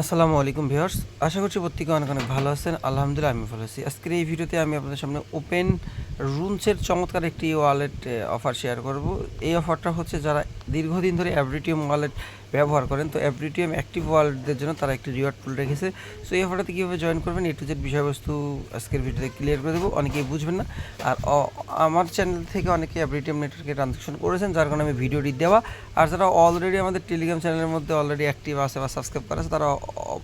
আসসালামু আলাইকুম ভিউয়ার্স, আশা করছি প্রত্যেকে অনেক অনেক ভালো আছেন। আলহামদুলিল্লাহ আমি ভালো আছি। আজকের এই ভিডিওতে আমি আপনাদের সামনে ওপেন রুনসের চমৎকার একটি ওয়ালেট অফার শেয়ার করব। এই অফারটা হচ্ছে যারা দীর্ঘদিন ধরে অ্যাভরিটিএম ওয়ালেট ব্যবহার করেন। তো অ্যাভরিটিএম অ্যাক্টিভ ওয়ালেটদের জন্য তারা একটি রিওয়ার্ড পুল রেখেছে। সো এই অফারটাতে কীভাবে জয়েন করবেন এ টু জেড বিষয়বস্তু আজকের ভিডিওতে ক্লিয়ার করে দেবো। অনেকেই বুঝবেন না। আর আমার চ্যানেল থেকে অনেকে অ্যাভরিটিএম নেটওয়ার্কে ট্রানজাকশন করেছেন, যার কারণে আমি ভিডিওটি দেওয়া। আর যারা অলরেডি আমাদের টেলিগ্রাম চ্যানেলের মধ্যে অলরেডি অ্যাক্টিভ আছে বা সাবস্ক্রাইব করা আছে, তারা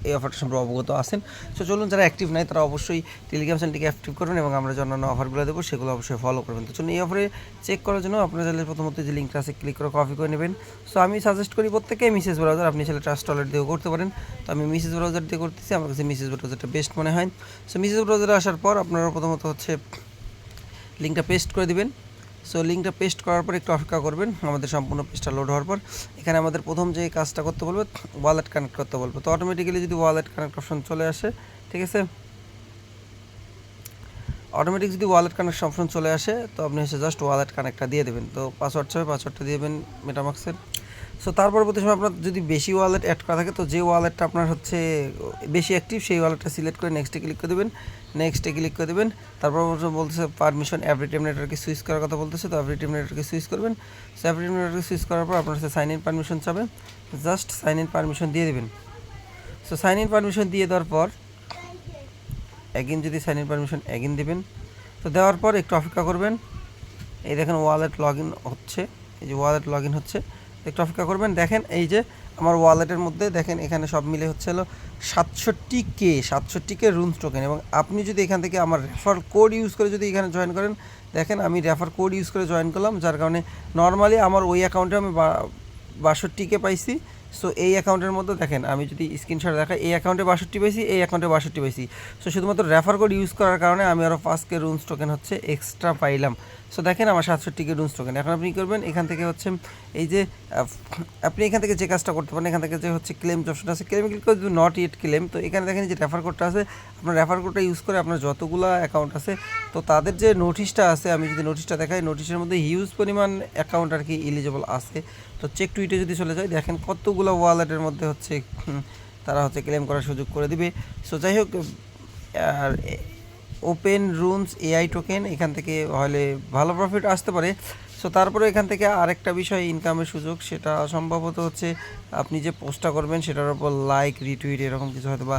এই অফারটা সম্পর্কে অবগত আছেন। সো চলুন যারা অ্যাক্টিভ নাই, তারা অবশ্যই টেলিগ্রাম চ্যানেলটিকে অ্যাক্টিভ করবেন এবং আমরা যে অন্যান্য অফারগুলো দেবো, সেগুলো অবশ্যই ফলো করবেন। তো চলুন এই অফারে চেক করার জন্য আপনার চাইলে প্রথমত যে লিঙ্কটা আছে ক্লিক করে কপি করে নেবেন সো আমি সাজেস্ট করি প্রত্যেকে মিসেস ব্রাউজার আপনি চাইলে ট্রাস্ট ওয়ালেট দিয়েও করতে পারেন। তো আমি মিসেস ব্রাউজার দিয়ে করতেছি, আমার কাছে মিসেস ব্রাউজারটা বেস্ট মনে হয়। সো মিসেস ব্রাউজারে আসার পর আপনারা প্রথমত হচ্ছে লিঙ্কটা পেস্ট করে দিবেন। সো লিঙ্কটা পেস্ট করার পর একটু অপেক্ষা করবেন, আমাদের সম্পূর্ণ পেজটা লোড হওয়ার পর। এখানে আমাদের প্রথম যে কাজটা করতে বলবে ওয়ালেট কানেক্ট করতে বলবে। তো অটোমেটিক্যালি যদি ওয়ালেট কানেক্ট অপশন চলে আসে, ঠিক আছে? অটোমেটিক যদি ওয়ালেট কানেক্ট অপশন চলে আসে, তো আপনি হচ্ছে জাস্ট ওয়ালেট কানেক্টটা দিয়ে দেবেন। তো পাসওয়ার্ড চাবে পাসওয়ার্ডটা দিয়ে দেবেন মেটামাক্সের সো তার পরবর্তী সময় আপনার যদি বেশি ওয়ালেট অ্যাড করা থাকে, তো যে ওয়ালেটটা আপনার হচ্ছে বেশি অ্যাক্টিভ সেই ওয়ালেটটা সিলেক্ট করে নেক্সটে ক্লিক করে দেবেন। নেক্সটে ক্লিক করে দেবেন। তারপর বলতেছে পারমিশন এভরিটাইম নেটওয়ার্কে সুইচ করার কথা বলতেছে। তো এভরিটাইম নেটওয়ার্কে সুইচ করবেন। সো এভরিটাইম নেটওয়ার্কে সুইচ করার পর আপনার হচ্ছে সাইন ইন পারমিশন চাবে। জাস্ট সাইন ইন পারমিশন দিয়ে দেবেন। সো সাইন ইন পারমিশন দিয়ে দেওয়ার পর অ্যাগিন যদি সাইন ইন পারমিশন অ্যাগিন দেবেন, তো দেওয়ার পর একটু অপেক্ষা করবেন। এই দেখেন ওয়ালেট লগ ইন হচ্ছে, এই যে ওয়ালেট লগ ইন হচ্ছে, একটু অপেক্ষা করবেন। দেখেন এই যে আমার ওয়ালেটের মধ্যে দেখেন এখানে সব মিলে হচ্ছে হলো সাতষট্টি কে সাতষট্টি কে রুমস টোকেন এবং আপনি যদি এখান থেকে আমার রেফার কোড ইউজ করে যদি এখানে জয়েন করেন, দেখেন আমি রেফার কোড ইউজ করে জয়েন করলাম, যার কারণে নর্মালি আমার ওই অ্যাকাউন্টে আমি বাষট্টি কে পাইছি। সো এই অ্যাকাউন্টের মধ্যে দেখেন, আমি যদি স্ক্রিনশট দেখাই, এই অ্যাকাউন্টে বাষট্টি পাইছি, এই অ্যাকাউন্টে বাষট্টি পাইছি। সো শুধুমাত্র রেফার কোড ইউজ করার কারণে আমি আরও পাঁচ কে রুমস টোকেন হচ্ছে এক্সট্রা পাইলাম। সো দেখেন আমার সাতষট্টি কে রুমস টোকেন এখন আপনি করবেন? এখান থেকে হচ্ছে, এই যে আপনি এখান থেকে যে কাজটা করতে পারেন, এখান থেকে যে হচ্ছে ক্লেম অপশন আছে ক্লেম ক্লিক করে নট ইয়েট ক্লেম তো এখানে দেখেন যে রেফার কোডটা আছে, আপনার রেফার কোডটা ইউজ করে আপনার যতগুলো অ্যাকাউন্ট আছে, তো তাদের যে নোটিশটা আছে, আমি যদি নোটিশটা দেখাই নোটিশের মধ্যে হিউজ পরিমাণ অ্যাকাউন্ট আর কি এলিজেবল আছে। তো চেক টুইটে যদি চলে যায়, দেখেন কতগুলো ওয়ালেটের মধ্যে হচ্ছে তারা হচ্ছে ক্লেম করার সুযোগ করে দিবে। সো যাই হোক, আর ওপেন রুমস এআই টোকেন এখান থেকে হলে ভালো প্রফিট আসতে পারে। সো তারপরে এখান থেকে আরেকটা বিষয় ইনকামের সুযোগ, সেটা সম্ভবত হচ্ছে আপনি যে পোস্টটা করবেন, সেটার উপর লাইক রিটুইট এরকম কিছু হয়তো বা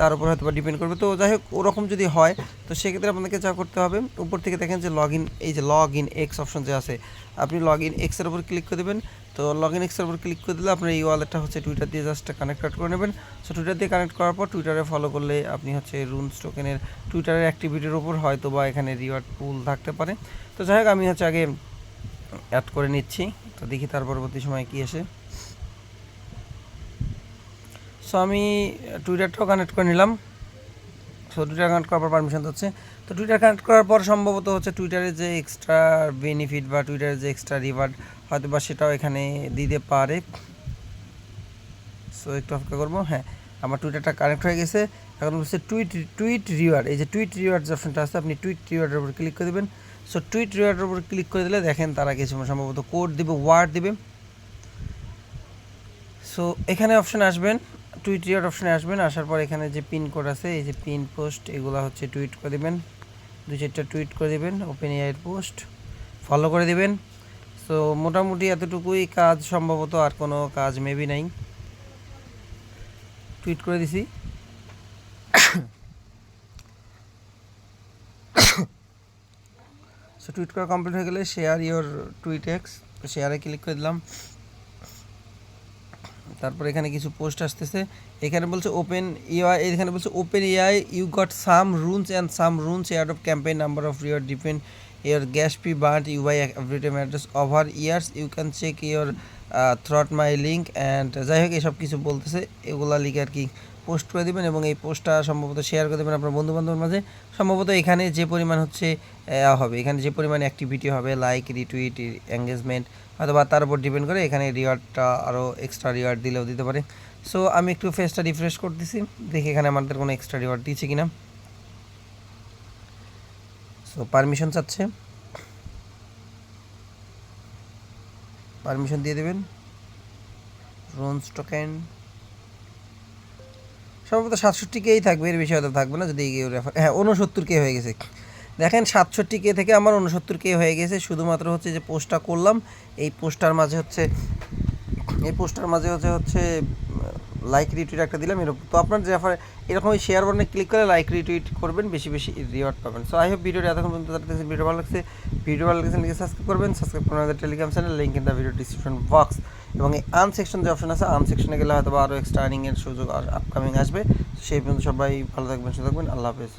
তার উপর হয়তো বা ডিপেন্ড করবে। তো যাই হোক, ওরকম যদি হয়, তো সেক্ষেত্রে আপনাদেরকে যা করতে হবে, উপর থেকে দেখেন যে লগ ইন এই যে লগ ইন এক্স অপশন যে আছে, আপনি লগ ইন এক্সের উপর ক্লিক করে দেবেন। তো লগ ইন এক্সের উপর ক্লিক করে দিলে আপনার এই ওয়ালেটটা হচ্ছে টুইটার দিয়ে জাস্ট কানেক্ট করে নেবেন। সো টুইটার দিয়ে কানেক্ট করার পর টুইটারে ফলো করলে আপনি হচ্ছে রুনস টোকেনের টুইটারের অ্যাক্টিভিটির উপর হয়তো বা এখানে রিওয়ার্ড পুল থাকতে পারে। তো যাই হোক, আমি হচ্ছে আগে অ্যাড করে নিচ্ছি। তো দেখি তার পরবর্তী সময় কী আসে। সো আমি টুইটারটাও কানেক্ট করে নিলাম। সো টুইটার কানেক্ট করার পর পারমিশন হচ্ছে তো টুইটার কানেক্ট করার পর সম্ভবত হচ্ছে টুইটারে যে এক্সট্রা বেনিফিট বা টুইটারে যে এক্সট্রা রিওয়ার্ড হয়তো বা সেটাও এখানে দিতে পারে। সো একটু অপেক্ষা করব। হ্যাঁ আমার টুইটারটা কানেক্ট হয়ে গেছে। এখন হচ্ছে টুইট টুইট রিওয়ার্ড এই যে টুইট রিওয়ার্ড যে অপশনটা আছে, আপনি টুইট রিওয়ার্ডের উপর ক্লিক করে দেবেন। সো টুইট রিওয়ার্ডের উপর ক্লিক করে দিলে দেখেন তারা কিছু সম্ভবত কোড দিবে ওয়ার্ড দিবে। সো এখানে অপশন আসবেন। টুইট রিওয়ার্ড অপশনে আসবেন, আসার পর এখানে যে পিন কোড আছে, এই যে পিন পোস্ট এগুলো হচ্ছে টুইট করে দেবেন। দু চারটা টুইট করে দিবেন ওপেন এআইয়ের পোস্ট ফলো করে দেবেন। সো মোটামুটি এতটুকুই কাজ, সম্ভবত আর কোনো কাজ মেবি নাই। টুইট করে দিছি। সো টুইট করা কমপ্লিট হয়ে গেলে শেয়ার ইওর টুইট এক্স শেয়ারে ক্লিক করে দিলাম। তারপর এখানে কিছু পোস্ট আসতেছে। এখানে বলছে ওপেন ইআই এখানে বলছে open AI you got some runes and some runes air of campaign number of your depend year gas P Bart you every time address over years you can check your throat my link and যাই হোক, এসব কিছু বলতেছে। এগুলা লিখে আর কি post করে দেবেন এবং এই পোস্টটা সম্ভবত শেয়ার করে দেবেন আপনার বন্ধু বান্ধবের মাঝে। সম্ভবত এখানে যে পরিমাণ হচ্ছে হবে, এখানে যে পরিমাণ অ্যাক্টিভিটি হবে লাইক রিটুইট এঙ্গেজমেন্ট অথবা তার উপর ডিপেন্ড করে এখানে রিওয়ার্ডটা আরও এক্সট্রা রিওয়ার্ড দিলেও দিতে পারে। সো আমি একটু ফেসটা রিফ্রেশ করতেছি, দেখি এখানে আমাদের কোনো এক্সট্রা রিওয়ার্ড দিচ্ছে কিনা। সো পারমিশন চাচ্ছে। পারমিশন দিয়ে দেবেন। রোনস টোকেন সম্ভবত সাতষট্টি কেই থাকবে, এর বেশি হয়তো থাকবে না, যদি হ্যাঁ উনসত্তর কে হয়ে গেছে। দেখেন, সাতষট্টি কে থেকে আমার উনসত্তর কে হয়ে গেছে, শুধুমাত্র হচ্ছে যে পোস্টটা করলাম, এই পোস্টার মাঝে হচ্ছে, এই পোস্টার মাঝে হচ্ছে হচ্ছে লাইক রিটুইট একটা দিলাম, এরকম। তো আপনার যে এরকম শেয়ার বাটনে ক্লিক করে লাইক রিটুইট করবেন, বেশি বেশি রিওয়ার্ড পাবেন। সো আই হোপ ভিডিওটা এতক্ষণ পর্যন্ত যারা দেখছেন ভিডিও ভালো লাগছে। ভিডিও ভালো লাগছে নিজে সাবস্ক্রাইব করবেন। সাবস্ক্রাইব করুন আমাদের Telegram channel link in the video description box এবং এই আন সেকশন যে অপশন আছে আন সেকশনে গেলে হয়তো আরও এক্সট্রা আর্নিংয়ের সুযোগ আপকামিং আসবে। সেই পর্যন্ত সবাই ভালো থাকবেন সুযোগ থাকবেন। আল্লাহ হাফেজ।